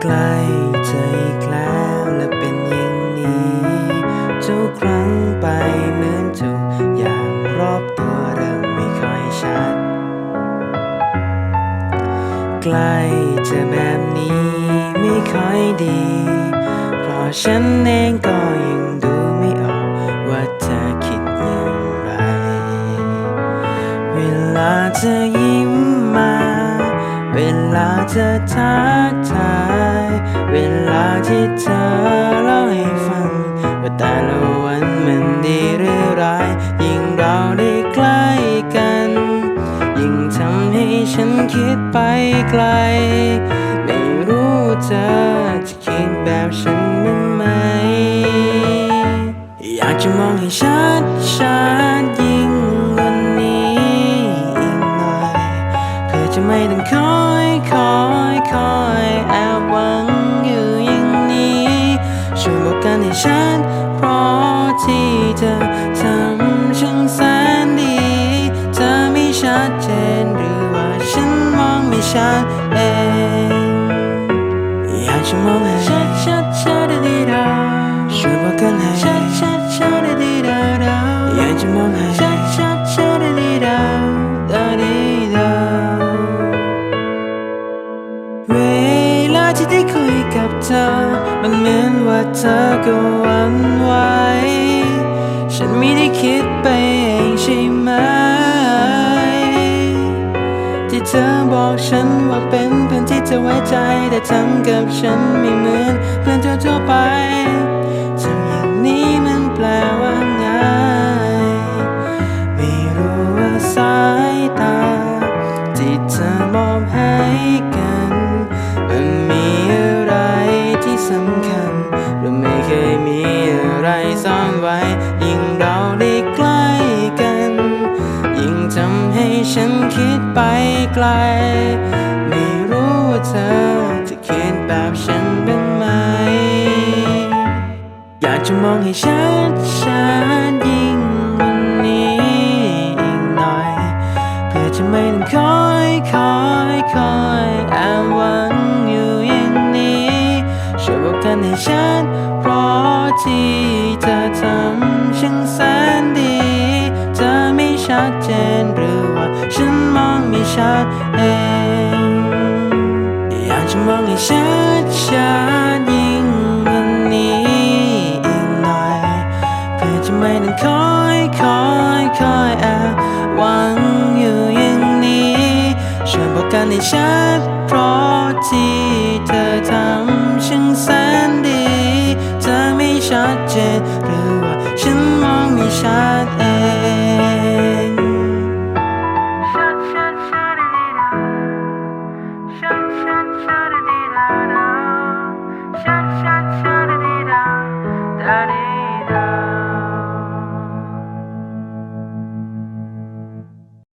เธออีกแล้วและเป็นอย่างนี้ทุกครั้งไปเหมือนทุกอย่างรอบตัวเริ่มไม่ค่อยชัด ใกล้เธอแบบนี้ไม่ค่อยดี เพราะฉันเองก็ยังดู ลาเธอทักทาย เวลาที่เธอเล่าให้ฟัง ว่าแต่ละวันมันดีหรือร้าย ยิ่งเราได้ใกล้กัน ยิ่งทำให้ฉันคิดไปไกล ไม่รู้เธอจะคิดแบบฉันบ้างไหม อยากจะมองให้ชัดชัดยิ่งกว่านี้อีกหน่อย เพื่อจะไม่ต้องคอ คอยแอบหวังอยู่อย่างนี้ช่วยบอกกันให้ชัดเพราะที่เธอทำฉันแสนดีเธอไม่ชัดเจนหรือว่าฉันมองไม่ชัดเองอยากจะมองให้ชัดชัดชัดดีดาช่วยบอกกันให้ชัดชัดชัดดีดาดาอยากจะมองให้ เวลาที่ได้คุยกับเธอ มันเหมือนว่าเธอก็หวั่นไหว ฉันไม่ได้คิดไปเองใช่ไหม ที่เธอบอกฉันว่าเป็นเพื่อนที่เธอไว้ใจ แต่ทำกับฉันไม่เหมือนเพื่อนทั่วไปทำอย่างนี้มันแปลว่าไง ไม่รู้ว่าสายตา ที่เธอมอบให้กัน มันมีอะไรที่สำคัญหรือไม่เคยมีอะไรซ่อนไว้ ยิ่งเราได้ใกล้กัน ยิ่งทำให้ฉันคิดไปไกล ไม่รู้ว่าเธอจะคิดแบบฉันบ้างไหม อยากจะมองให้ชัดชัด นให้ชัดเพราะที่เธอทำฉันแสนดีเธอไม่ชัดเจนหรือว่าฉันมองไม่ชัดเองอยากจะมองให้ชัดชัดยิ่งกว่านี้อีกหน่อยเพื่อจะไม่ต้องคอยคอยคอยแอบหวัง ช่วยบอกกันให้ชัดเพราะที่เธอทำฉันแสนดี เธอไม่ชัดเจนหรือ